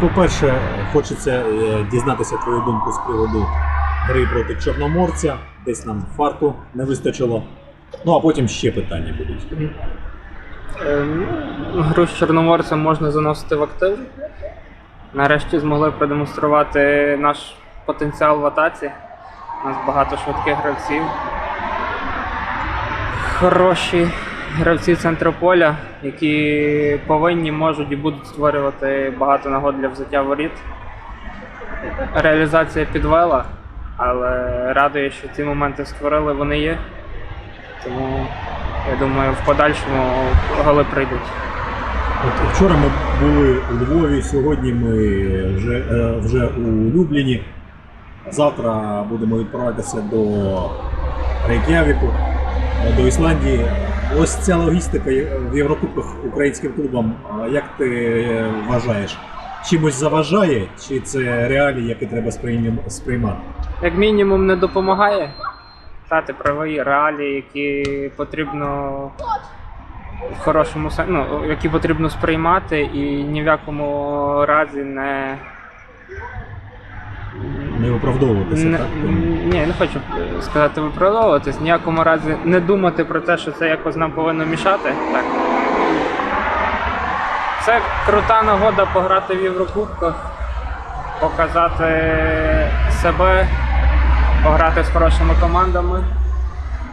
По-перше, хочеться е, дізнатися твою думку з приводу гри проти Чорноморця. Десь нам фарту не вистачило. Ну а потім ще питання будуть. Е, ну, Гру з Чорноморцем можна заносити в актив. Нарешті змогли продемонструвати наш потенціал в атаці. У нас багато швидких гравців. Хороші гравці центру поля, які повинні, можуть і будуть створювати багато нагод для взяття воріт. Реалізація підвела, але радує, що ці моменти створили, вони є. Тому я думаю, в подальшому голи прийдуть. От вчора ми були у Львові, сьогодні ми вже, е, вже у Любліні. Завтра будемо відправлятися до Рейк'явіку, до Ісландії. Ось ця логістика в Єврокубках українським клубам. Як ти вважаєш? Чимось заважає, чи це реалії, які треба сприймати? Як мінімум не допомагає. Та ти реалії, які потрібно в хорошому ну, які потрібно сприймати і ні в якому разі не. Не виправдовуватися, не так? ні, не хочу сказати виправдовуватись, ніякому разі не думати про те, що це якось нам повинно мішати. Так. Це крута нагода пограти в Єврокубках, показати себе, пограти з хорошими командами.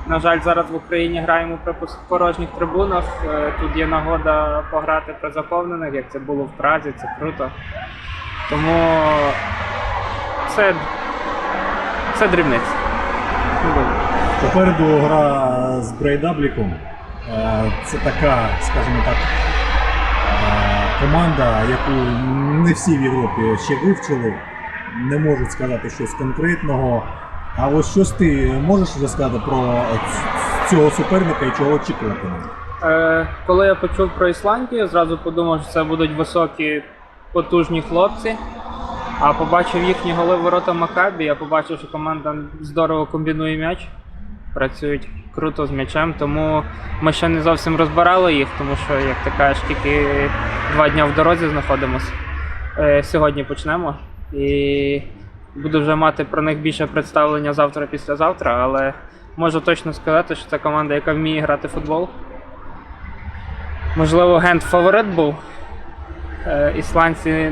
На жаль, зараз в Україні граємо при порожніх трибунах. Е, Тут є нагода пограти при заповнених, як це було в Празі, це круто. Тому це, це дрібниці. Попереду гра з Брейдабліком. Е, Це така, скажімо так, е, команда, яку не всі в Європі ще вивчили, не можуть сказати щось конкретного. А ось щось ти можеш вже сказати про цього суперника і чого очікувати? Е, коли я почув про Ісландію, зразу подумав, що це будуть високі, потужні хлопці. А побачив їхні голи ворота Макабі, я побачив, що команда здорово комбінує м'яч, працюють круто з м'ячем, тому ми ще не зовсім розбирали їх, тому що, як ти кажеш, тільки два дні в дорозі знаходимося. Е, сьогодні почнемо. І буду вже мати про них більше представлення завтра, післязавтра, але можу точно сказати, що це команда, яка вміє грати в футбол. Можливо, Гент фаворит був. Е, Ісландці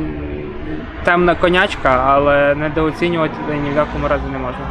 темна конячка, але недооцінювати ні в якому разі не можна.